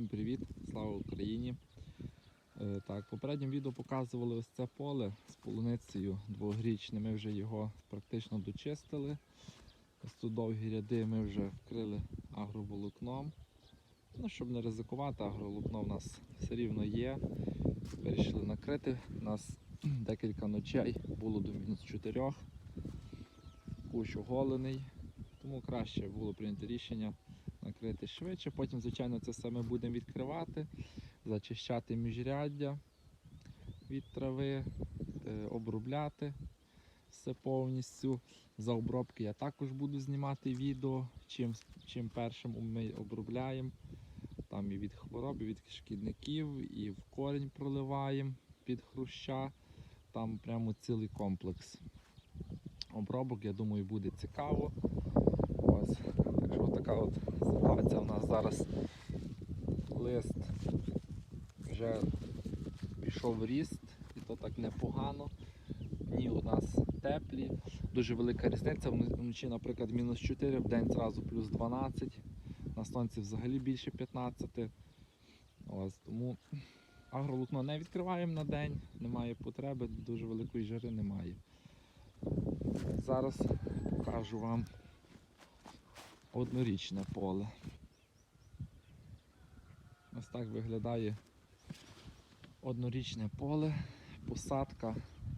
Всім привіт, слава Україні. Е, Так, в попередньому відео показували ось це поле з полуницею двогрічне. Ми вже його практично дочистили. Ось тут довгі ряди ми вже вкрили агроволокном. Ну, щоб не ризикувати, агроволокно в нас все рівно є. Вирішили накрити. У нас декілька ночей було до мінус 4. Кущ оголений, тому краще було прийнято рішення накрити швидше. Потім, звичайно, це ми будемо відкривати, зачищати міжряддя від трави, е, обробляти все повністю. За обробки я також буду знімати відео, чим, чим першим ми обробляємо. Там і від хвороб, і від шкідників, і в корінь проливаємо під хруща. Там прямо цілий комплекс обробок, я думаю, буде цікаво. Ось. Так що така от ситуація у нас зараз лист вже пішов ріст, і то так непогано. Дні у нас теплі, дуже велика різниця. Вночі, наприклад, мінус 4, в день зразу плюс 12, на сонці взагалі більше 15. Ось, тому агроволокно не відкриваємо на день, немає потреби, дуже великої жари немає. Зараз покажу вам однорічне поле. Ось так виглядає однорічне поле. Посадка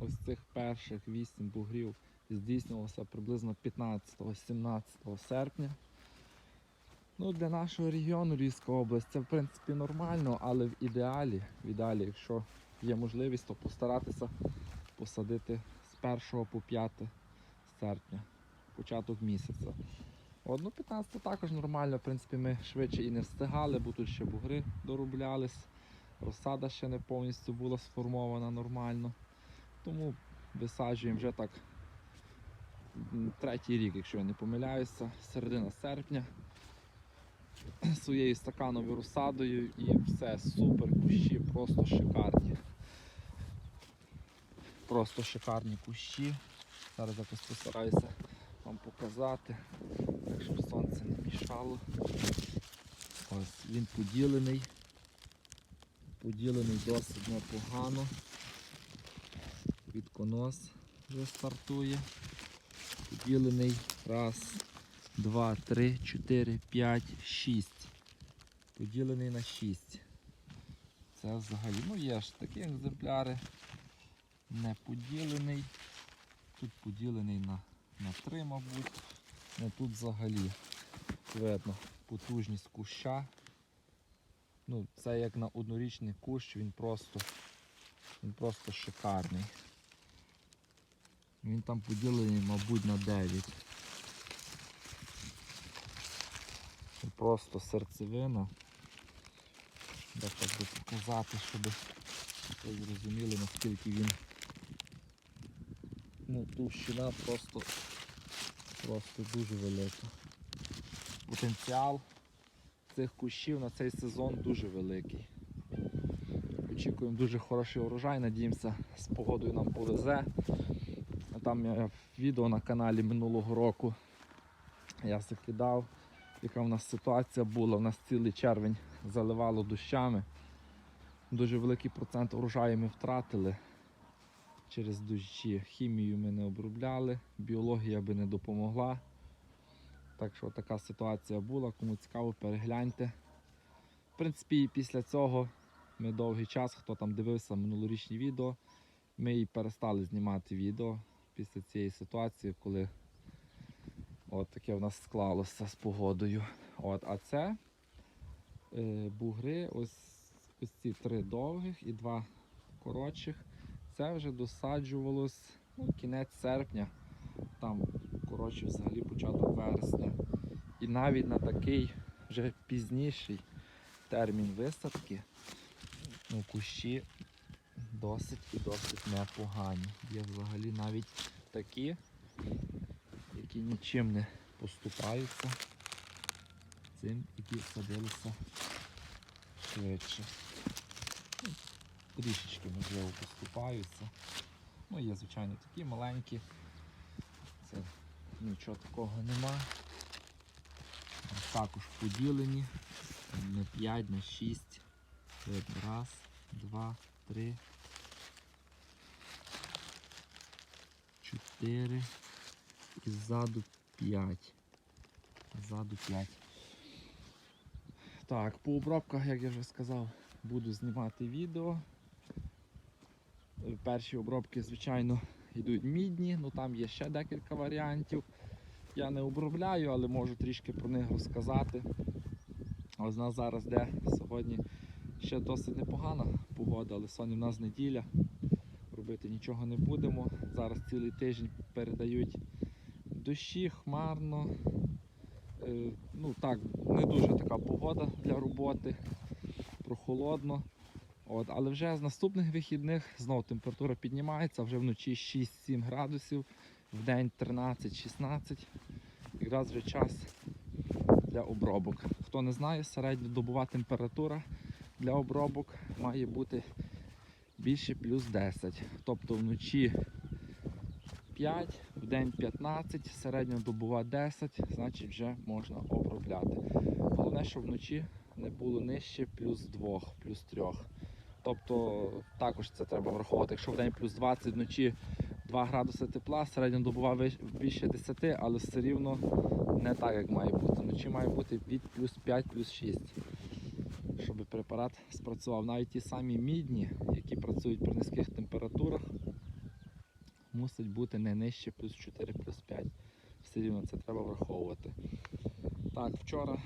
ось цих перших 8 бугрів здійснювалася приблизно 15-17 серпня. Ну, для нашого регіону Львівська область це в принципі нормально, але в ідеалі, в ідеалі, якщо є можливість, то постаратися посадити з 1 по 5 серпня, початок місяця. От, ну 15 також нормально, в принципі, ми швидше і не встигали, бо тут ще бугри дороблялись, розсада ще не повністю була сформована нормально. Тому висаджуємо вже так третій рік, якщо я не помиляюся, середина серпня своєю стакановою розсадою і все супер, кущі просто шикарні. Просто шикарні кущі. Зараз якось постараюся вам показати, так щоб сонце не мішало. Ось він поділений. Поділений досить непогано. Відконос вже стартує. Поділений раз, два, три, чотири, п'ять, шість. Поділений на шість. Це взагалі, ну є ж такі екземпляри. Не поділений. Тут поділений на, на три, мабуть. Ну тут взагалі видно потужність куща. Ну, це як на однорічний кущ, він просто, він просто шикарний. Він там поділений, мабуть, на 9. Це просто серцевина. Де так би показати, щоб ви зрозуміли, наскільки він ну, товщина просто, просто дуже велика. Потенціал цих кущів на цей сезон дуже великий. Очікуємо дуже хороший урожай, надіємося, з погодою нам повезе. Там я відео на каналі минулого року я закидав, яка в нас ситуація була. У нас цілий червень заливало дощами. Дуже великий процент урожаю ми втратили через дощі. Хімію ми не обробляли, біологія би не допомогла. Так що така ситуація була. Кому цікаво, перегляньте. В принципі, після цього ми довгий час, хто там дивився минулорічні відео, ми і перестали знімати відео після цієї ситуації, коли от таке в нас склалося з погодою. От, а це е, бугри, ось, ось ці три довгих і два коротших. Це вже досаджувалось ну, кінець серпня, там коротше взагалі початок вересня. І навіть на такий вже пізніший термін висадки ну, кущі досить і досить непогані. Є взагалі навіть такі, які нічим не поступаються цим, які садилися швидше. Трішечки, можливо, поступаються. Ну, є, звичайно, такі маленькі. Це нічого такого нема. Також поділені. не 5, не 6. Раз, два, три. Чотири. І ззаду 5. Ззаду 5. Так, по обробках, як я вже сказав, буду знімати відео. Перші обробки, звичайно, йдуть мідні, ну там є ще декілька варіантів. Я не обробляю, але можу трішки про них розказати. Ось нас зараз де сьогодні ще досить непогана погода, але сьогодні в нас неділя. Робити нічого не будемо. Зараз цілий тиждень передають дощі, хмарно. Е, ну так, не дуже така погода для роботи, прохолодно. От, але вже з наступних вихідних знову температура піднімається, вже вночі 6-7 градусів, в день 13-16. Якраз вже час для обробок. Хто не знає, середньодобова температура для обробок має бути більше плюс 10. Тобто вночі 5, в день 15, середньодобова 10, значить вже можна обробляти. Головне, щоб вночі не було нижче плюс 2, плюс 3. Тобто також це треба враховувати. Якщо в день плюс 20, вночі 2 градуси тепла, середньодобова виш- більше 10, але все рівно не так, як має бути. Вночі має бути від плюс 5, плюс 6. Щоб препарат спрацював. Навіть ті самі мідні, які працюють при низьких температурах, мусить бути не нижче плюс 4, плюс 5. Все рівно це треба враховувати. Так, вчора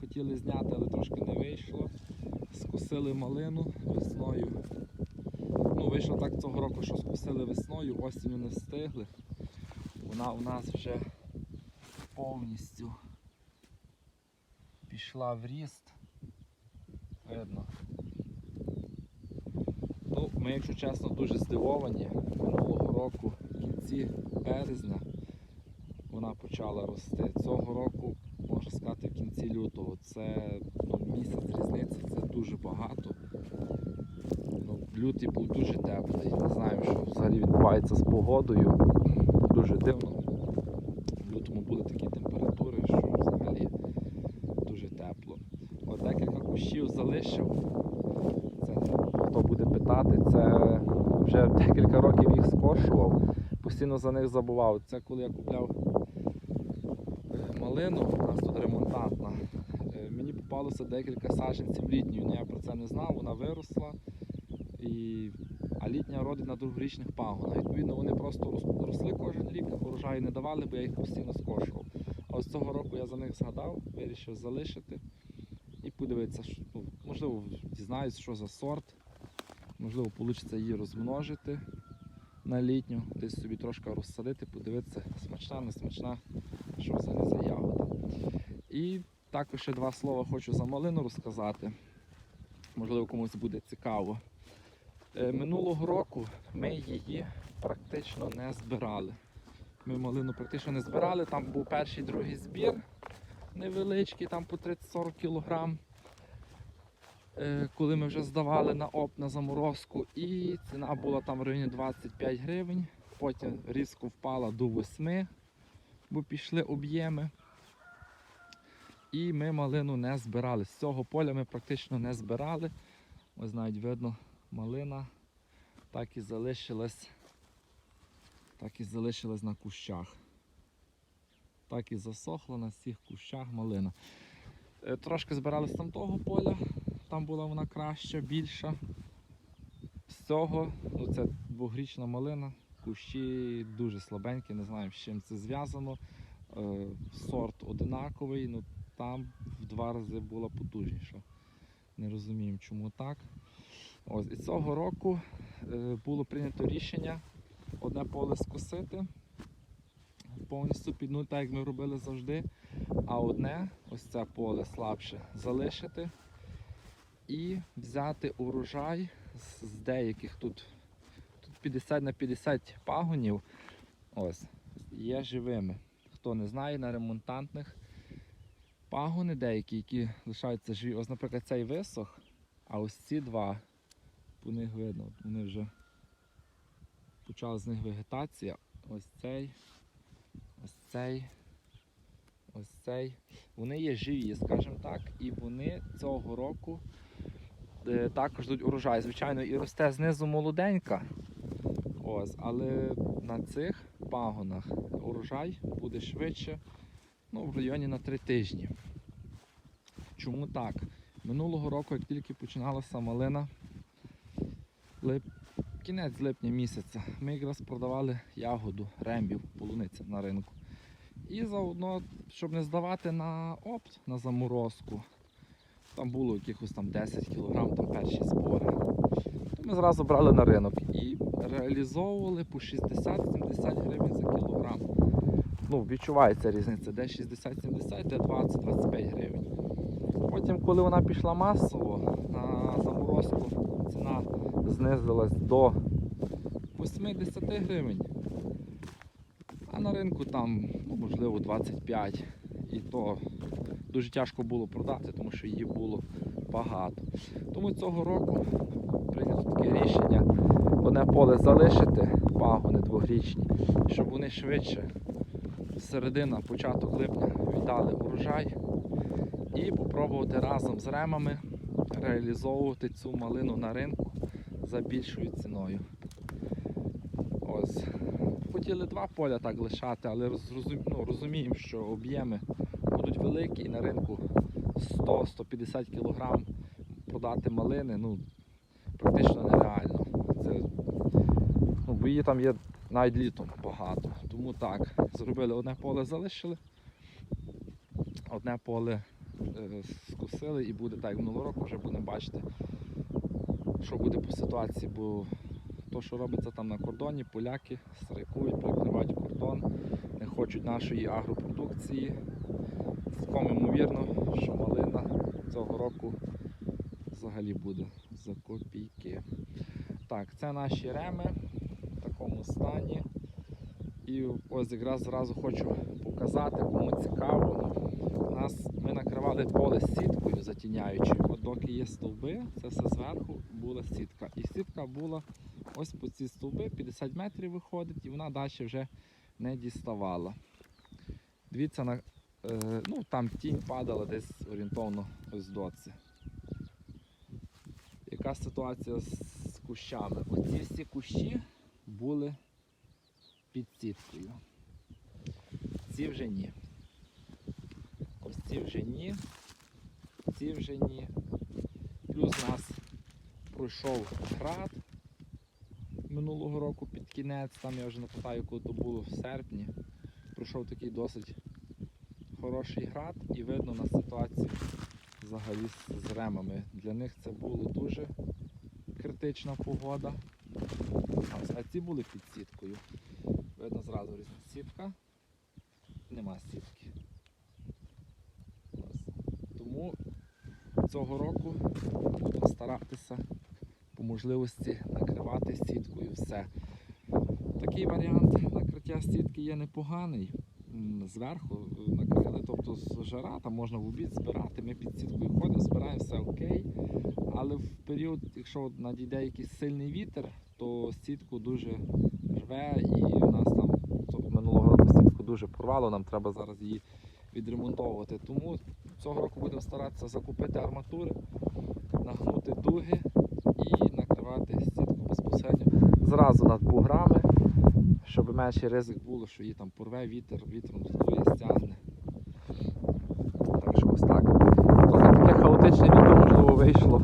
хотіли зняти, але трошки не вийшло. Скосили малину весною. Ну, вийшло так цього року, що скосили весною, осінню не встигли. Вона у нас вже повністю пішла в ріст. Видно. Ну, ми, якщо чесно, дуже здивовані. Минулого року, в кінці березня, вона почала рости. Цього року, в кінці лютого. Це ну, місяць різниці, це дуже багато. Ну, лютий був дуже теплий. Не знаю, що взагалі відбувається з погодою. Дуже дивно. В лютому були такі температури, що взагалі дуже тепло. От декілька кущів залишив. Це хто буде питати, це вже декілька років їх скошував, постійно за них забував. Це коли я купляв малину, у нас тут ремонтантна. е, Мені попалося декілька саджанців літньої, я про це не знав, вона виросла. І... А літня родить на другорічних пагонах. Відповідно, вони просто росли кожен рік, урожаю не давали, бо я їх постійно скошував. А ось цього року я за них згадав, вирішив залишити і подивитися, що, ну, можливо, дізнаюсь, що за сорт. Можливо, вийде її розмножити на літню, десь собі трошки розсадити, подивитися, смачна, не смачна, що взагалі за ягода. І також ще два слова хочу за малину розказати. Можливо, комусь буде цікаво. Е, Минулого року ми її практично не збирали. Ми малину практично не збирали, там був перший другий збір невеличкий, там по 30-40 кг. Е, Коли ми вже здавали на оп на заморозку, і ціна була там в районі 25 гривень. Потім різко впала до 8, бо пішли об'єми. І ми малину не збирали. З цього поля ми практично не збирали. Ось навіть видно, малина так і залишилась, так і залишилась на кущах. Так і засохла на всіх кущах малина. Е, Трошки збирали з тамтого поля, там була вона краща, більша. З цього, ну це двогрічна малина, кущі дуже слабенькі, не знаю з чим це зв'язано. Е, Сорт одинаковий, ну там в два рази була потужніша. Не розуміємо, чому так. І цього року е, було прийнято рішення одне поле скосити, повністю піднути, так як ми робили завжди, а одне, ось це поле слабше, залишити і взяти урожай з, деяких тут 50 на 50 пагонів. Ось, є живими. Хто не знає, на ремонтантних пагони деякі, які лишаються живі. Ось, наприклад, цей висох, а ось ці два, по них видно, вони вже почала з них вегетація. Ось цей, ось цей, ось цей. Вони є живі, скажімо так, і вони цього року е, також дадуть урожай. Звичайно, і росте знизу молоденька. Ось, але на цих пагонах урожай буде швидше, ну, в районі на 3 тижні. Чому так? Минулого року, як тільки починалася малина, лип... кінець липня місяця, ми якраз продавали ягоду, рембів, полуниця на ринку. І заодно, щоб не здавати на опт, на заморозку, там було якихось там 10 кг, там перші збори. То ми зразу брали на ринок і реалізовували по 60-70 гривень за кілограм. Ну, відчувається різниця, де 60-70, де 20-25 гривень. Потім, коли вона пішла масово, на заморозку ціна знизилась до 80 гривень. А на ринку там, ну, можливо, 25. І то дуже тяжко було продати, тому що її було багато. Тому цього року прийнято таке рішення одне поле залишити, пагони двогрічні, щоб вони швидше, середина, початок липня віддали урожай і попробувати разом з ремами реалізовувати цю малину на ринку за більшою ціною. Ось. Хотіли два поля так лишати, але розрозум- ну, розуміємо, що об'єми будуть великі і на ринку 100-150 кг продати малини ну, практично нереально. Це, ну, її там є навіть літом багато. Тому так, зробили одне поле залишили, одне поле е, скусили і буде так, як минулого року вже будемо бачити, що буде по ситуації, бо то, що робиться там на кордоні, поляки страйкують, перекривають кордон, не хочуть нашої агропродукції. Цілком ймовірно, що малина цього року взагалі буде за копійки. Так, це наші реми в такому стані. І ось якраз зразу хочу показати, кому цікаво. Нас ми накривали поле сіткою затіняючи. От доки є стовби, це все зверху була сітка. І сітка була ось по ці стовби, 50 метрів виходить, і вона далі вже не діставала. Дивіться, е, ну, там тінь падала десь орієнтовно ось доці. Яка ситуація з, кущами? Оці всі кущі були під сіткою. Ці вже ні. Ось ці вже ні. Ці вже ні. Плюс нас пройшов град минулого року під кінець, там я вже не пам'ятаю, коли то було в серпні. Пройшов такий досить хороший град і видно на ситуацію взагалі з, ремами. Для них це було дуже критична погода. А ці були під сіткою. Видно зразу різниця. Сітка, нема сітки. Тому цього року будемо старатися по можливості накривати сіткою все. Такий варіант накриття сітки є непоганий. Зверху е, накрили, тобто жара, там можна в обід збирати. Ми під сіткою ходимо, збираємо все окей. Але в період, якщо надійде якийсь сильний вітер, то сітку дуже рве і у нас там тобто минулого року сітку дуже порвало, нам треба зараз її відремонтовувати. Тому цього року будемо старатися закупити арматури, нагнути дуги і накривати сітку безпосередньо зразу над буграми, щоб менший ризик було, що її там порве вітер, вітром твоє стягне. Так що ось так. Таке хаотичне відео можливо вийшло.